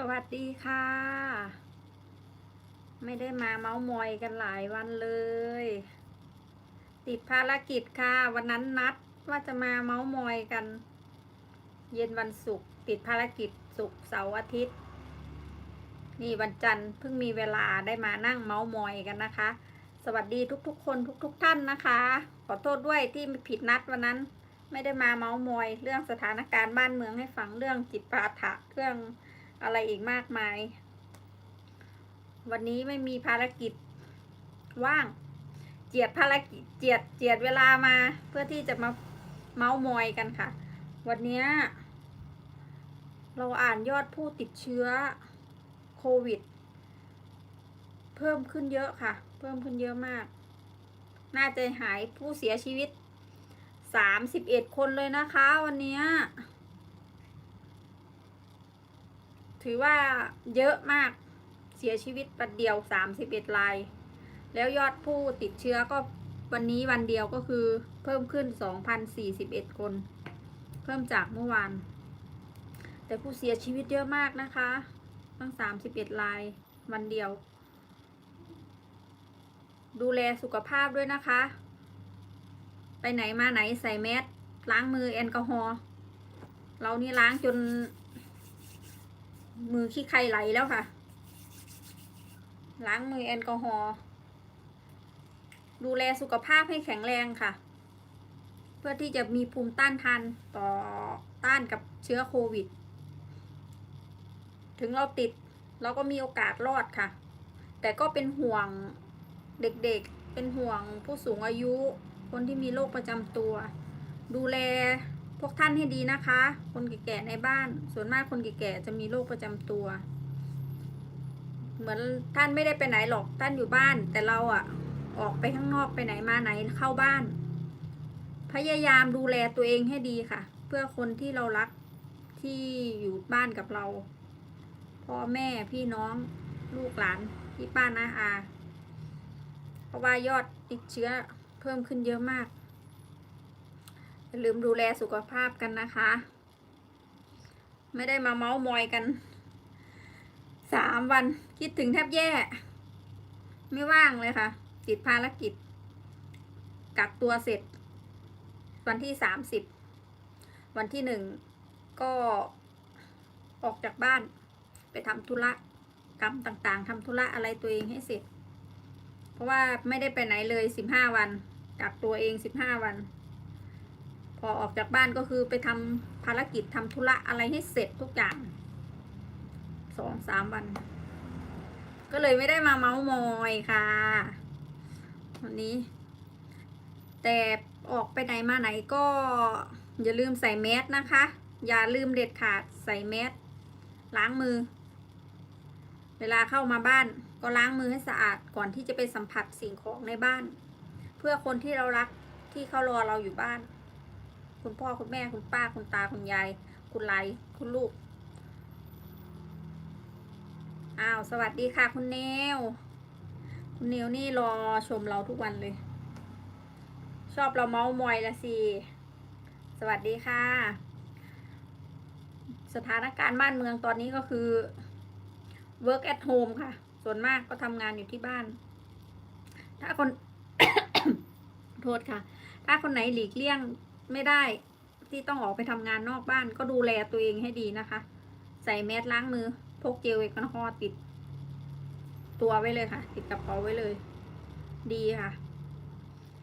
สวัสดีค่ะ ไม่ได้มาเมาส์มอยกันหลายวันเลย ติดภารกิจค่ะ วันนั้นนัดว่าจะมาเมาส์มอยกัน เย็นวันศุกร์ติดภารกิจศุกร์เสาร์อาทิตย์ นี่วันจันทร์เพิ่งมีเวลาได้มานั่งเมาส์มอยกันนะคะ สวัสดีทุกๆ คนทุก ๆ ท่านนะคะ ขอโทษด้วยที่ผิดนัดวันนั้น ไม่ได้มาเมาส์มอย เรื่องสถานการณ์บ้านเมืองให้ฟังเรื่องจิตปาถะเรื่อง อะไรอีกมากมาย วันนี้ไม่มีภารกิจว่าง เจียดภารกิจเจียดเจียดเวลามา เพื่อที่จะมาเมาส์มอยกันค่ะ วันนี้เราอ่านยอดผู้ติดเชื้อโควิด เพิ่มขึ้นเยอะค่ะ เพิ่มขึ้นเยอะมาก น่าจะหายผู้เสียชีวิตสามสิบเอ็ดคนเลยนะคะวันนี้ย ถือว่าเยอะมากเสียชีวิตปัดเดียว 31ราย แล้วยอดผู้ติดเชื้อก็วันนี้วันเดียวก็คือเพิ่มขึ้น 2,041 คน เพิ่มจากเมื่อวาน แต่ผู้เสียชีวิตเยอะมากนะคะ ตั้ง 31รายวันเดียว ดูแลสุขภาพด้วยนะคะ ไปไหนมาไหนใส่แมสล้างมือแอลกอฮอล์เรานี่ล้างจน มือขี้ไข่ไหลแล้วค่ะ ล้างมือแอลกอฮอล์ดูแลสุขภาพให้แข็งแรงค่ะ เพื่อที่จะมีภูมิต้านทานต่อต้านกับเชื้อโควิด ถึงเราติดเราก็มีโอกาสรอดค่ะ แต่ก็เป็นห่วงเด็กๆ เป็นห่วงผู้สูงอายุ คนที่มีโรคประจำตัว ดูแล พวกท่านให้ดีนะคะ คนแก่ๆในบ้าน ส่วนมากคนแก่ๆจะมีโรคประจำตัว เหมือนท่านไม่ได้ไปไหนหรอกท่านอยู่บ้าน แต่เราอะออกไปข้างนอกไปไหนมาไหนเข้าบ้าน พยายามดูแลตัวเองให้ดีค่ะ เพื่อคนที่เรารักที่อยู่บ้านกับเราพ่อแม่พี่น้องลูกหลานพี่ป้านาอา เพราะว่ายอดติดเชื้อเพิ่มขึ้นเยอะมาก อย่าลืมดูแลสุขภาพกันนะคะ ไม่ได้มาเมาส์มอยกันสามวันคิดถึงแทบแย่ ไม่ว่างเลยค่ะ ติดภารกิจ กักตัวเสร็จ วันที่สามสิบวันที่หนึ่งก็ออกจากบ้าน ไปทำธุระกรรมต่างๆทำธุระอะไรตัวเองให้เสร็จ เพราะว่าไม่ได้ไปไหนเลยสิบห้าวัน กักตัวเองสิบห้าวัน อออกจากบ้านก็คือไปทำภารกิจทำธุระอะไรให้เสร็จทุกอย่างสองสามวัน ก็เลยไม่ได้มาเมาส์มอยค่ะ วันนี้ แต่ออกไปไหนมาไหนก็อย่าลืมใส่แมสนะคะ อย่าลืมเด็ดขาดใส่แมสล้างมือ เวลาเข้ามาบ้านก็ล้างมือให้สะอาดก่อนที่จะไปสัมผัสสิ่งของในบ้าน เพื่อคนที่เรารักที่เขารอเราอยู่บ้าน คุณพ่อคุณแม่คุณป้าคุณตาคุณยาย คุณไลคุณลูก อ้าว สวัสดีค่ะ คุณเนวคุณเนวนี่รอชมเราทุกวันเลย ชอบเราเมาส์มอยละสิ สวัสดีค่ะ สถานการณ์บ้านเมืองตอนนี้ก็คือ work at home ค่ะ ส่วนมากก็ทำงานอยู่ที่บ้าน ถ้าคนโทษค่ะ ถ้าคนไหนหลีกเลี่ยง ไม่ได้ที่ต้องออกไปทำงานนอกบ้านก็ดูแลตัวเองให้ดีนะคะ ใส่แมสล้างมือพกเจลแอลกอฮอล์ติด ตัวไว้เลยค่ะ ติดกระเป๋าไว้เลย ดีค่ะ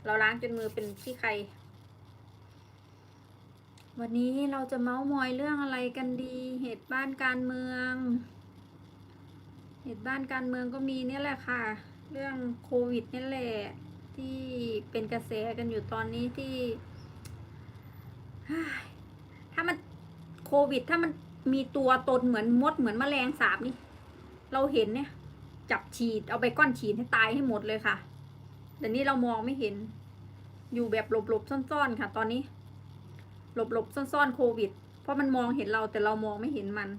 เราล้างจนมือเป็นขี้ใคร วันนี้เราจะเมาส์มอยเรื่องอะไรกันดี เหตุบ้านการเมือง เหตุบ้านการเมืองก็มีเนี่ยแหละค่ะ เรื่องโควิดนี่แหละที่เป็นกระแสกันอยู่ตอนนี้ที่ ถ้ามันโควิด ถ้ามันมีตัวตนเหมือนมดเหมือนแมลงสาบนี่ เราเห็นเนี่ย จับฉีดเอาไปก้อนฉีดให้ตายให้หมดเลยค่ะ แต่นี่เรามองไม่เห็น อยู่แบบหลบๆซ่อนๆค่ะ ตอนนี้ หลบๆซ่อนๆโควิด เพราะมันมองเห็นเราแต่เรามองไม่เห็นมัน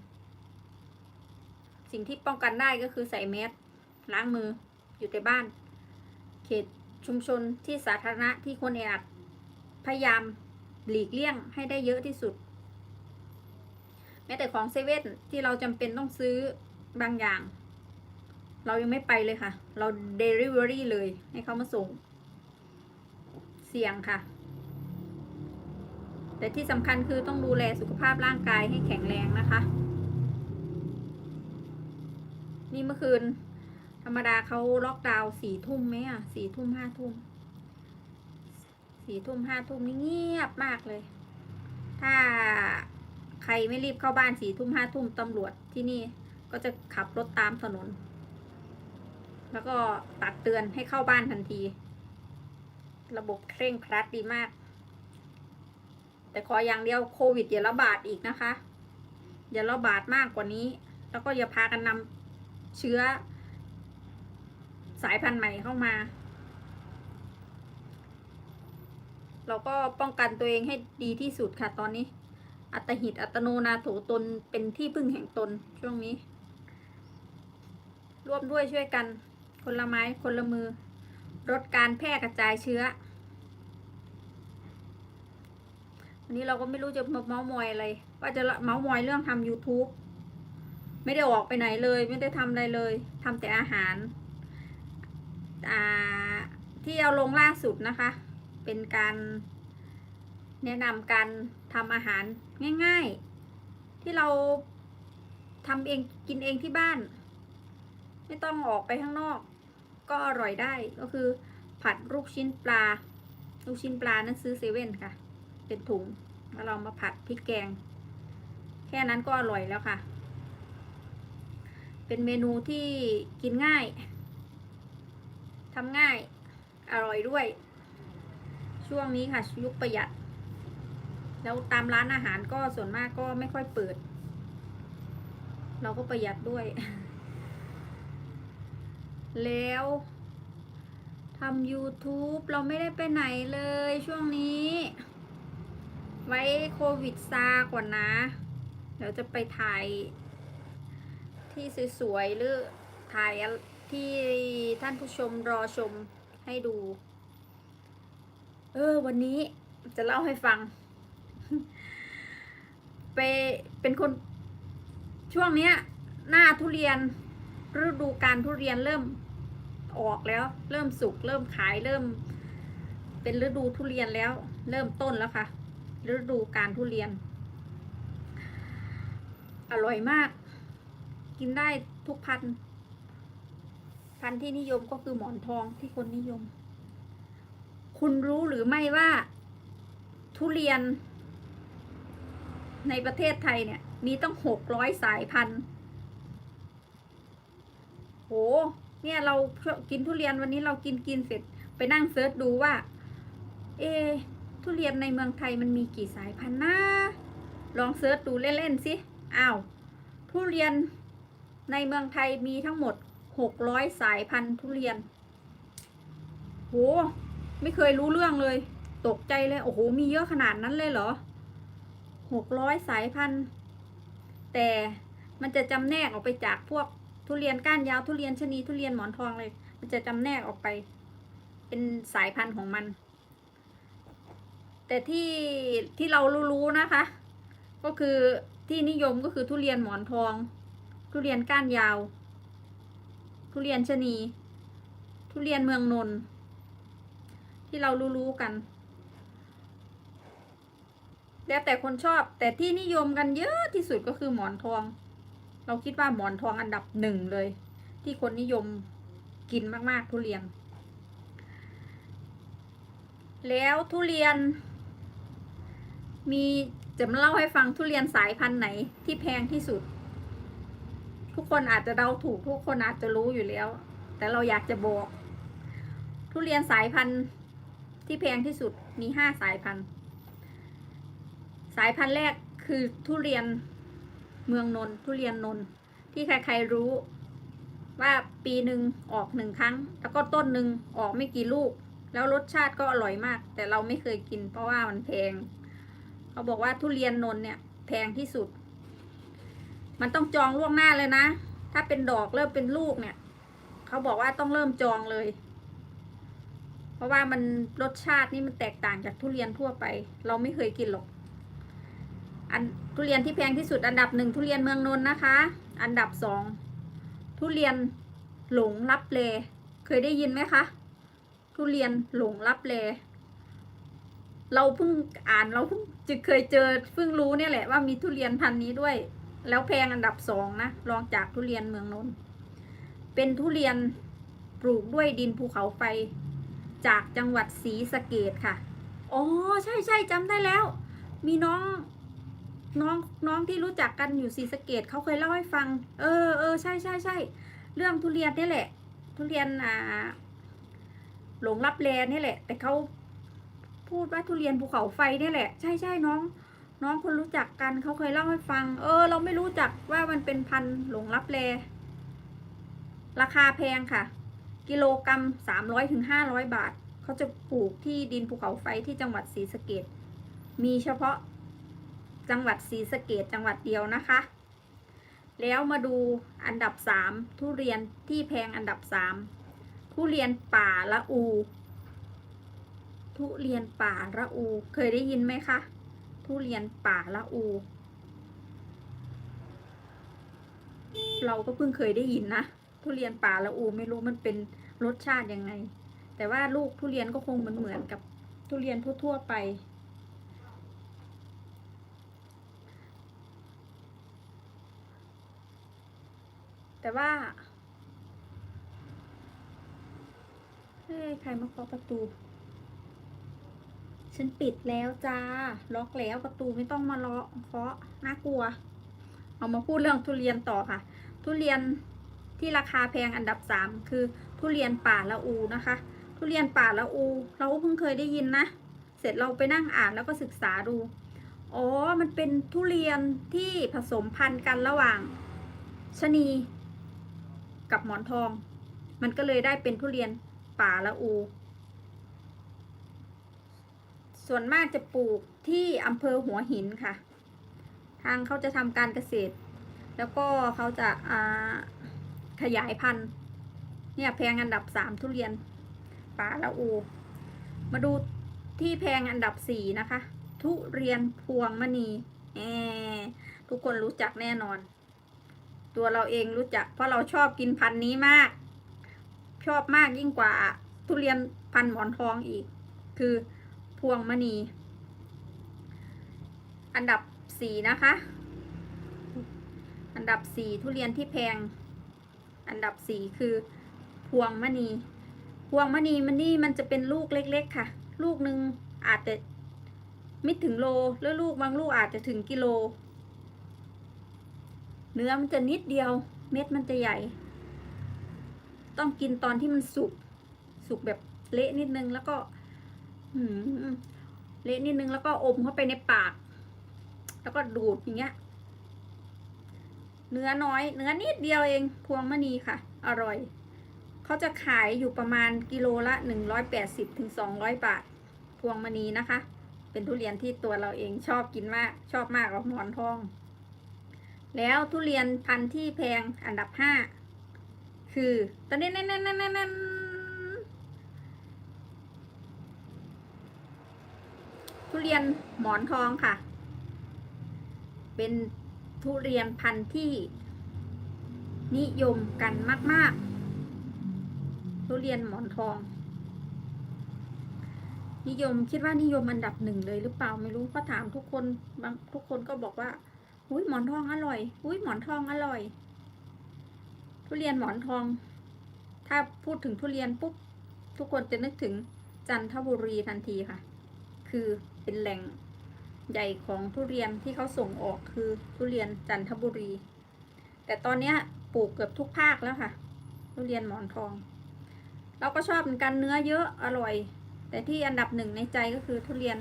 สิ่งที่ป้องกันได้ก็คือใส่แมสล้างมืออยู่แต่บ้าน เขตชุมชนที่สาธารณะที่คนแออัดพยายาม หลีกเลี่ยงให้ได้เยอะที่สุด แม้แต่ของเซเว่นที่เราจำเป็นต้องซื้อบางอย่าง เรายังไม่ไปเลยค่ะ เราเดลิเวอรี่เลยให้เขามาส่ง เสี่ยงค่ะ แต่ที่สำคัญคือต้องดูแลสุขภาพร่างกายให้แข็งแรงนะคะ นี่เมื่อคืน ธรรมดาเขาล็อกดาวน์สี่ทุ่มไหมอะสี่ทุ่มห้าทุ่ม สี่ทุ่มห้าทุ่มนี่เงียบมากเลย ถ้าใครไม่รีบเข้าบ้านสี่ทุ่มห้าทุ่มตำรวจที่นี่ก็จะขับรถตามถนน แล้วก็ตักเตือนให้เข้าบ้านทันที ระบบเคร่งครัดดีมาก แต่ขออย่างเดียวโควิดอย่าระบาดอีกนะคะ อย่าระบาดมากกว่านี้ แล้วก็อย่าพากันนำเชื้อสายพันธุ์ใหม่เข้ามา เราก็ป้องกันตัวเองให้ดีที่สุดค่ะตอนนี้ อัตหิตอัตโนนาโถตนเป็นที่พึ่งแห่งตนช่วงนี้ ร่วมด้วยช่วยกัน คนละไม้คนละมือลดการแพร่กระจายเชื้อวันนี้เราก็ไม่รู้จะมาเมาส์มอยอะไรว่าจะเมาส์มอยเรื่องทำ YouTube ไม่ได้ออกไปไหนเลย ไม่ได้ทำอะไรเลยทำแต่อาหารอ่าที่เอาลงล่าสุดนะคะ เป็นการแนะนำการทำอาหารง่ายๆ ที่เราทำเองกินเองที่บ้าน ไม่ต้องออกไปข้างนอก ก็อร่อยได้ก็คือผัดลูกชิ้นปลา ลูกชิ้นปลานั้นซื้อเซเว่นค่ะ เป็นถุงแล้วเรามาผัดพริกแกง แค่นั้นก็อร่อยแล้วค่ะ เป็นเมนูที่กินง่ายทำง่ายอร่อยด้วย ช่วงนี้ค่ะยุคประหยัด แล้วตามร้านอาหารก็ส่วนมากก็ไม่ค่อยเปิด เราก็ประหยัดด้วย แล้วทำ YouTube เราไม่ได้ไปไหนเลยช่วงนี้ ไว้โควิดซากว่านะ เดี๋ยวจะไปถ่าย ที่สวยๆหรือถ่ายที่ท่านผู้ชมรอชมให้ดู เออ วันนี้จะเล่าให้ฟัง ไปเป็นคนช่วงเนี้ย หน้าทุเรียนฤดูการทุเรียนเริ่มออกแล้ว เริ่มสุกเริ่มขายเริ่ม เป็นฤดูทุเรียนแล้ว เริ่มต้นแล้วค่ะฤดูการทุเรียน อร่อยมาก กินได้ทุกพันธุ์พันธุ์ที่นิยมก็คือหมอนทองที่คนนิยม คุณรู้หรือไม่ว่า ทุเรียน ในประเทศไทยเนี่ย มีตั้งหกร้อยสายพันธุ์โห เนี่ยเรากินทุเรียนวันนี้เรากินกินเสร็จไปนั่งเซิร์ชดูว่า เอ ทุเรียนในเมืองไทยมันมีกี่สายพันธุ์นะลองเซิร์ชดูเล่นๆสิอ้าวทุเรียนในเมืองไทยมีทั้งหมดหกร้อยสายพันธุ์ทุเรียน โห ไม่เคยรู้เรื่องเลย ตกใจเลย โอ้โห มีเยอะขนาดนั้นเลยเหรอหกร้อยสายพันธุ์ แต่มันจะจำแนกออกไปจากพวกทุเรียนก้านยาวทุเรียนชะนีทุเรียนหมอนทองเลย มันจะจำแนกออกไป เป็นสายพันธุ์ของมัน แต่ที่ที่เรารู้ๆนะคะ ก็คือที่นิยมก็คือทุเรียนหมอนทอง ทุเรียนก้านยาว ทุเรียนชะนี ทุเรียนเมืองนนท์ ที่เรารู้ๆกัน แล้วแต่คนชอบ แต่ที่นิยมกันเยอะที่สุดก็คือหมอนทอง เราคิดว่าหมอนทองอันดับหนึ่งเลย ที่คนนิยมกินมากๆทุเรียน แล้วทุเรียน มีจะมาเล่าให้ฟังทุเรียนสายพันธุ์ไหนที่แพงที่สุด ทุกคนอาจจะเดาถูกทุกคนอาจจะรู้อยู่แล้ว แต่เราอยากจะบอก ทุเรียนสายพันธุ์ ที่แพงที่สุดมีห้าสายพันธุ์ สายพันธุ์แรกคือทุเรียนเมืองนนทุเรียนนนที่ใครๆรู้ว่าปีหนึ่งออกหนึ่งครั้ง แล้วก็ต้นหนึ่งออกไม่กี่ลูก แล้วรสชาติก็อร่อยมาก แต่เราไม่เคยกิน เพราะว่ามันแพงเขาบอกว่าทุเรียนนนท์เนี่ยแพงที่สุด มันต้องจองล่วงหน้าเลยนะ ถ้าเป็นดอกเริ่มเป็นลูกเนี่ย เขาบอกว่าต้องเริ่มจองเลย ราะว่ามันรสชาตินี่มันแตกต่างจากทุเรียนทั่วไป เราไม่เคยกินหรอก อันทุเรียนที่แพงที่สุดอันดับหนึ่งทุเรียนเมืองนนท์นะคะ อันดับสองทุเรียนหลงรับเลเคยได้ยินไหมคะ ทุเรียนหลงรับเลเราเพิ่งอ่านเราเพิ่งจะเคยเจอเพิ่งรู้เนี่ยแหละว่ามีทุเรียนพันธุ์นี้ด้วย แล้วแพงอันดับสองนะรองจากทุเรียนเมืองนนท์เป็นทุเรียนปลูกด้วยดินภูเขาไฟ จากจังหวัดศรีสะเกดค่ะอ๋อใช่ใช่จำได้แล้ว มีน้องน้องน้องที่รู้จักกันอยู่ศรีสะเกดเขาเคยเล่าให้ฟัง เออเออใช่ใช่ใช่เรื่องทุเรียนนี่แหละ ทุเรียนอ่าหลงรับแลนี่แหละ แต่เขาพูดว่าทุเรียนภูเขาไฟนี่แหละ ใช่ใช่น้อง น้องคนรู้จักกันเขาเคยเล่าให้ฟัง เออ เราไม่รู้จักว่ามันเป็นพันหลงรับแลราคาแพงค่ะ กิโลกรรัมสามร้อยถึงห้าร้อยบาท เขาจะปลูกที่ดินภูเขาไฟที่จังหวัดศรีสะเกดมีเฉพาะจังหวัดศรีสะเกดจังหวัดเดียวนะคะ แล้วมาดูอันดับสามทุเรียนที่แพงอันดับสามทุเรียนป่าละอู ทุเรียนป่าละอู เคยได้ยินไหมคะ ทุเรียนป่าละอู เราก็เพิ่งเคยได้ยินนะ ทุเรียนป่าละอูไม่รู้มันเป็นรสชาติยังไง แต่ว่าลูกทุเรียนก็คงเหมือนเหมือนกับทุเรียนทั่วๆไป แต่ว่าเฮ้ยใครมาเคาะประตู ฉันปิดแล้วจ้า ล็อกแล้วประตูไม่ต้องมาล็อกเคาะน่ากลัว เอามาพูดเรื่องทุเรียนต่อค่ะ ทุเรียน ที่ราคาแพงอันดับสามคือทุเรียนป่าละอูนะคะ ทุเรียนป่าละอู เราเพิ่งเคยได้ยินนะ เสร็จเราไปนั่งอ่านแล้วก็ศึกษาดู อ๋อ มันเป็นทุเรียนที่ผสมพันธุ์กันระหว่างชะนี กับหมอนทอง มันก็เลยได้เป็นทุเรียนป่าละอู ส่วนมากจะปลูกที่อำเภอหัวหินค่ะ ทางเขาจะทำการเกษตร แล้วก็เขาจะอ่า ขยายพันธุ์ เนี่ยแพงอันดับสามทุเรียนป่าละอู มาดูที่แพงอันดับสี่นะคะ ทุเรียนพวงมณีแอทุกคนรู้จักแน่นอน ตัวเราเองรู้จัก เพราะเราชอบกินพันธุ์นี้มาก ชอบมากยิ่งกว่า ทุเรียนพันธุ์หมอนทองอีก คือพวงมณี อันดับสี่นะคะ อันดับสี่ทุเรียนที่แพง อันดับสี่คือพวงมณี พวงมณีมันนี่มันจะเป็นลูกเล็ก ๆ ค่ะ ลูกหนึ่งอาจจะไม่ถึงโล แล้วลูกบางลูกอาจจะถึงกิโล เนื้อมันจะนิดเดียว เม็ดมันจะใหญ่ ต้องกินตอนที่มันสุก สุกแบบเละนิดนึงแล้วก็เละนิดนึงแล้วก็อมเข้าไปในปาก แล้วก็ดูดอย่างเงี้ย เนื้อน้อย เนื้อนิดเดียวเองพวงมณีค่ะ อร่อย เขาจะขายอยู่ประมาณกิโลละหนึ่งร้อยแปดสิบถึงสองร้อยบาท พวงมณีนะคะ เป็นทุเรียนที่ตัวเราเองชอบกินมาก ชอบมากกว่าหมอนทอง แล้วทุเรียนพันธุ์ที่แพงอันดับห้าคือตอนนี้นั่นนั่นนั่นนั่นทุเรียนหมอนทองค่ะ เป็น ทุเรียนพันธุ์ที่นิยมกันมาก ๆ ทุเรียนหมอนทอง นิยมคิดว่านิยมอันดับหนึ่งเลยหรือเปล่าไม่รู้เพราะถามทุกคนบางทุกคนก็บอกว่าอุ้ยหมอนทองอร่อยอุ้ยหมอนทองอร่อย ทุเรียนหมอนทอง ถ้าพูดถึงทุเรียนปุ๊บทุกคนจะนึกถึงจันทบุรีทันทีค่ะ คือเป็นแหล่ง ใหญ่ของทุเรียนที่เขาส่งออกคือทุเรียนจันทบุรี แต่ตอนนี้ปลูกเกือบทุกภาคแล้วค่ะ ทุเรียนหมอนทอง เราก็ชอบเหมือนกันเนื้อเยอะอร่อย แต่ที่อันดับหนึ่งในใจก็คือทุเรียน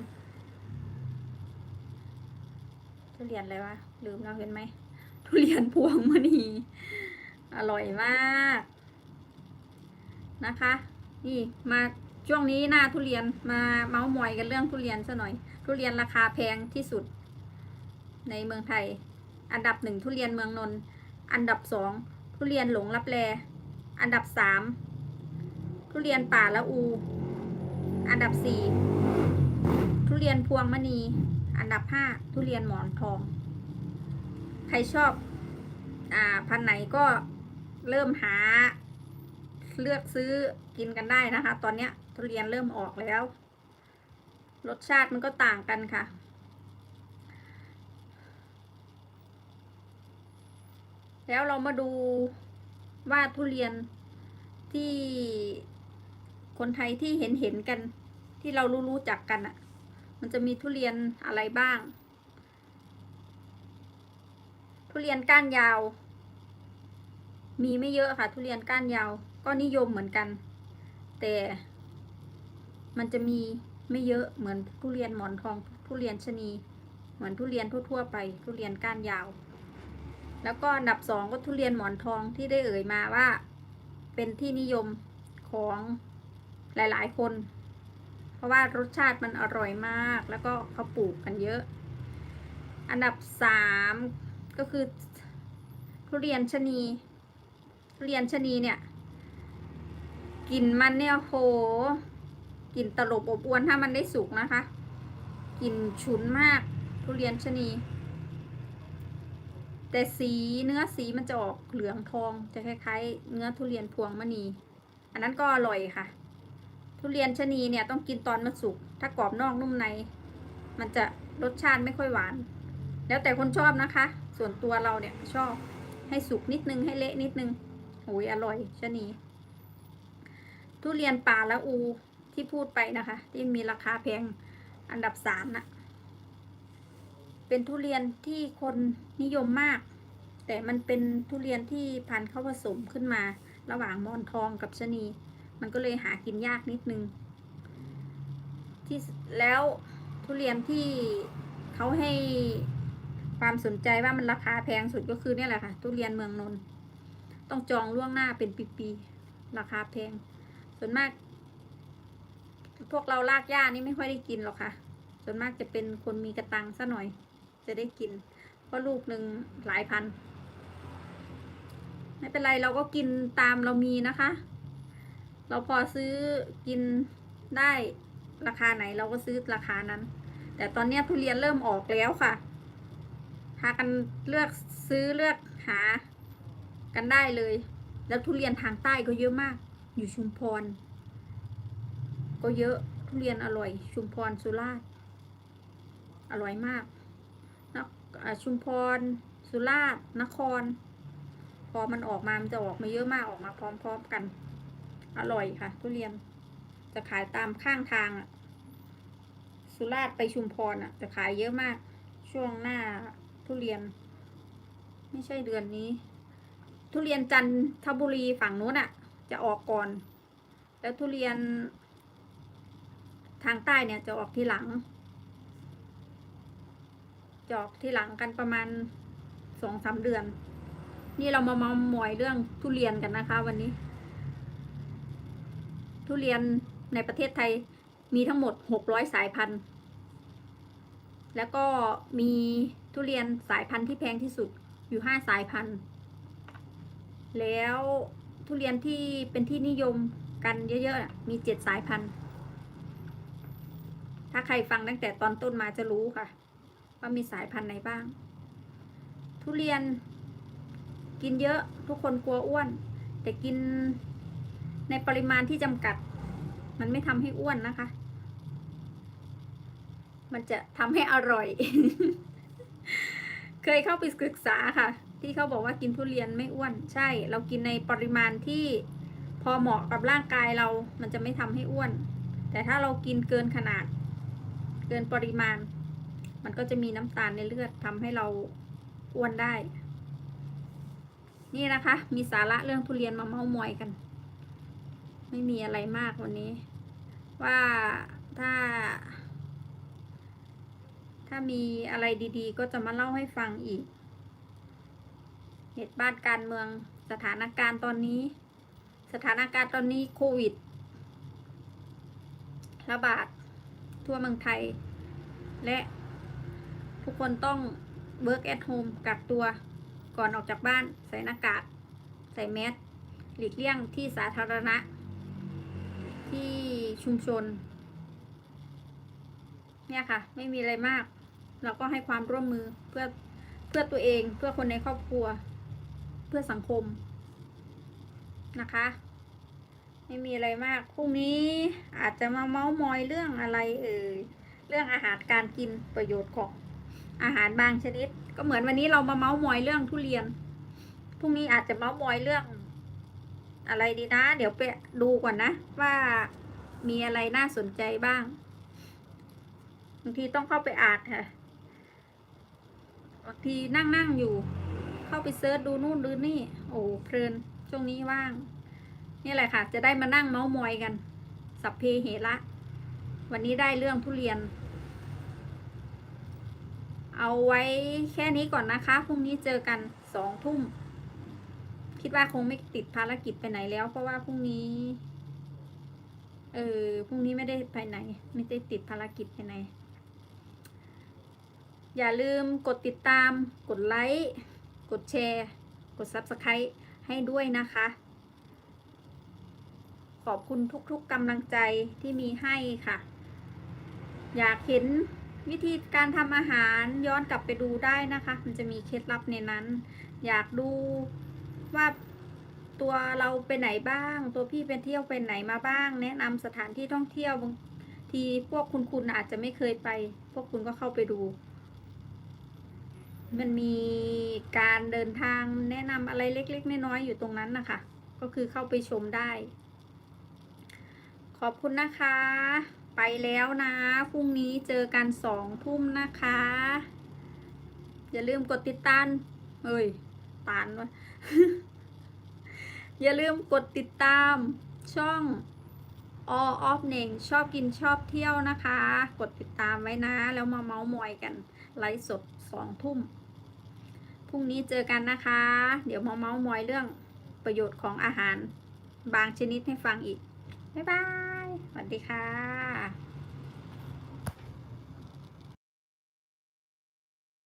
ทุเรียนอะไรวะลืมแล้วเห็นไหมทุเรียนพวงมณีอร่อยมากนะคะ นี่มาช่วงนี้หน้าทุเรียนมาเมาส์มอยกันเรื่องทุเรียนซะหน่อย ทุเรียนราคาแพงที่สุด ในเมืองไทย อันดับหนึ่งทุเรียนเมืองนนท์อันดับสองทุเรียนหลงรับแลอันดับสามทุเรียนป่าละอู อันดับสี่ทุเรียนพวงมณี อันดับห้าทุเรียนหมอนทอง ใครชอบอ่าพันไหนก็เริ่มหาเลือกซื้อกินกันได้นะคะ ตอนเนี้ยทุเรียนเริ่มออกแล้ว รสชาติมันก็ต่างกันค่ะ แล้วเรามาดูว่าทุเรียนที่คนไทยที่เห็นเห็นกัน ที่เรารู้รู้จักกันอะ่ะ มันจะมีทุเรียนอะไรบ้าง ทุเรียนก้านยาว มีไม่เยอะค่ะ ทุเรียนก้านยาวก็นิยมเหมือนกัน แต่มันจะมี ไม่เยอะเหมือนทุเรียนหมอนทองทุเรียนชะนีเหมือนทุเรียนทั่วๆไป ทุเรียนก้านยาว แล้วก็อันดับสองก็ทุเรียนหมอนทองที่ได้เอ่ยมาว่า เป็นที่นิยมของหลายๆ คน เพราะว่ารสชาติมันอร่อยมาก แล้วก็เขาปลูกกันเยอะ อันดับสามก็คือทุเรียนชะนีทุเรียนชะนีเนี่ยกลิ่นมันเนี่ยโห กลิ่นตลบอบอวนถ้ามันได้สุกนะคะกลิ่นฉุนมากทุเรียนชะนี แต่สีเนื้อสีมันจะออกเหลืองทองจะคล้ายๆ เนื้อทุเรียนพวงมณี อันนั้นก็อร่อยค่ะ ทุเรียนชะนีเนี่ยต้องกินตอนมันสุก ถ้ากรอบนอกนุ่มใน มันจะรสชาติไม่ค่อยหวาน แล้วแต่คนชอบนะคะ ส่วนตัวเราเนี่ยชอบให้สุกนิดนึงให้เละนิดนึงโอ้ยอร่อยชะนี ทุเรียนป่าละอู ที่พูดไปนะคะ ที่มีราคาแพงอันดับสามน่ะเป็นทุเรียนที่คนนิยมมาก แต่มันเป็นทุเรียนที่พันธุ์เข้าผสมขึ้นมา ระหว่างมอนทองกับชะนี มันก็เลยหากินยากนิดนึง ที่แล้วทุเรียนที่เขาให้ความสนใจว่ามันราคาแพงสุดก็คือเนี่ยแหละค่ะ ทุเรียนเมืองนนท์ต้องจองล่วงหน้าเป็นปีๆราคาแพง ส่วนมาก พวกเราลากหญ้านี่ไม่ค่อยได้กินหรอกค่ะ ส่วนมากจะเป็นคนมีกระตังซะหน่อย จะได้กิน เพราะลูกหนึ่งหลายพัน ไม่เป็นไรเราก็กินตามเรามีนะคะ เราพอซื้อกินได้ราคาไหนเราก็ซื้อราคานั้น แต่ตอนนี้ทุเรียนเริ่มออกแล้วค่ะ พากันเลือกซื้อเลือกหากันได้เลย แล้วทุเรียนทางใต้ก็เยอะมาก อยู่ชุมพร ก็เยอะทุเรียนอร่อย ชุมพรสุราษฎร์อร่อยมากนะอ่าชุมพรสุราษฎร์นคร พอมันออกมา มันจะออกมาเยอะมากออกมาพร้อม ๆกัน อร่อยค่ะ ทุเรียนจะขายตามข้างทางอะสุราษฎร์ไปชุมพรอะ จะขายเยอะมาก ช่วงหน้าทุเรียน ไม่ใช่เดือนนี้ ทุเรียนจันทบุรีฝั่งนู้นอะ จะออกก่อน แล้วทุเรียน ทางใต้เนี่ยจะออกทีหลังจะออกทีหลังกันประมาณสองสามเดือน นี่เรามาเมามอยเรื่องทุเรียนกันนะคะ วันนี้ ทุเรียนในประเทศไทยมีทั้งหมดหกร้อยสายพันธุ์ แล้วก็มีทุเรียนสายพันธุ์ที่แพงที่สุดอยู่ห้าสายพันธุ์ แล้วทุเรียนที่เป็นที่นิยมกันเยอะๆมีเจ็ดสายพันธุ์ ถ้าใครฟังตั้งแต่ตอนต้นมาจะรู้ค่ะ ว่ามีสายพันธุ์ไหนบ้าง ทุเรียน กินเยอะทุกคนกลัวอ้วน แต่กินในปริมาณที่จำกัด มันไม่ทำให้อ้วนนะคะ มันจะทำให้อร่อย เคยเข้าไปศึกษาค่ะ ที่เขาบอกว่ากินทุเรียนไม่อ้วน ใช่ เรากินในปริมาณที่พอเหมาะกับร่างกายเรา มันจะไม่ทำให้อ้วน แต่ถ้าเรากินเกินขนาด กินปริมาณ มันก็จะมีน้ำตาลในเลือดทำให้เราอ้วนได้ นี่นะคะ มีสาระเรื่องทุเรียนมาเมามอยกัน ไม่มีอะไรมากวันนี้ ว่าถ้า ถ้ามีอะไรดีๆ ก็จะมาเล่าให้ฟังอีก เหตุบ้านการเมืองสถานการณ์ตอนนี้ สถานการณ์ตอนนี้โควิดระบาด ทั่วเมืองไทย และทุกคนต้อง work at home กักตัวก่อนออกจากบ้าน ใส่หน้ากาก ใส่แมสหลีกเลี่ยงที่สาธารณะ ที่ชุมชน เนี่ยค่ะ ไม่มีอะไรมาก เราก็ให้ความร่วมมือเพื่อเพื่อตัวเองเพื่อคนในครอบครัว เพื่อสังคมนะคะ ไม่มีอะไรมากพรุ่งนี้อาจจะมาเมาส์มอยเรื่องอะไรเอ่ยเรื่องอาหารการกินประโยชน์ของอาหารบางชนิด ก็เหมือนวันนี้เรามาเมาส์มอยเรื่องทุเรียนพรุ่งนี้อาจจะเมาส์มอยเรื่อง อะไรดีนะ เดี๋ยวไปดูก่อนนะ ว่ามีอะไรน่าสนใจบ้างบางทีต้องเข้าไปอ่านค่ะบางทีนั่งนั่งอยู่ เข้าไปเซิร์ชดูนู่นดูนี่ โอ้เพลินช่วงนี้ว่าง นี่แหละค่ะ จะได้มานั่งเมาส์มอยกัน สัพเพเหระ วันนี้ได้เรื่องทุเรียน เอาไว้แค่นี้ก่อนนะคะ พรุ่งนี้เจอกันสองทุ่ม คิดว่าคงไม่ติดภารกิจไปไหนแล้ว เพราะว่าพรุ่งนี้ เออ พรุ่งนี้ไม่ได้ไปไหน ไม่ได้ติดภารกิจไปไหน อย่าลืมกดติดตาม กดไลค์ กดแชร์ กด Subscribe ให้ด้วยนะคะ ขอบคุณทุกๆกำลังใจที่มีให้ค่ะ อยากเห็นวิธีการทำอาหารย้อนกลับไปดูได้นะคะ มันจะมีเคล็ดลับในนั้น อยากดูว่าตัวเราไปไหนบ้าง ตัวพี่ไปเที่ยวไปไหนมาบ้าง แนะนำสถานที่ท่องเที่ยวบางทีพวกคุณคุณอาจจะไม่เคยไป พวกคุณก็เข้าไปดู มันมีการเดินทางแนะนำอะไรเล็ก ๆ น้อยๆอยู่ตรงนั้นนะคะ ก็คือเข้าไปชมได้ ขอบคุณนะคะ ไปแล้วนะ พรุ่งนี้เจอกันสองทุ่มนะคะ อย่าลืมกดติดตามเอ้ยปานวะอย่าลืมกดติดตามช่อง All of เน่งชอบกินชอบเที่ยวนะคะ กดติดตามไว้นะ แล้วมาเมาส์มอยกันไลฟ์สดสองทุ่มพรุ่งนี้เจอกันนะคะ เดี๋ยวมาเมาส์มอยเรื่องประโยชน์ของอาหาร บางชนิดให้ฟังอีก บ๊ายบาย สวัสดีค่ะ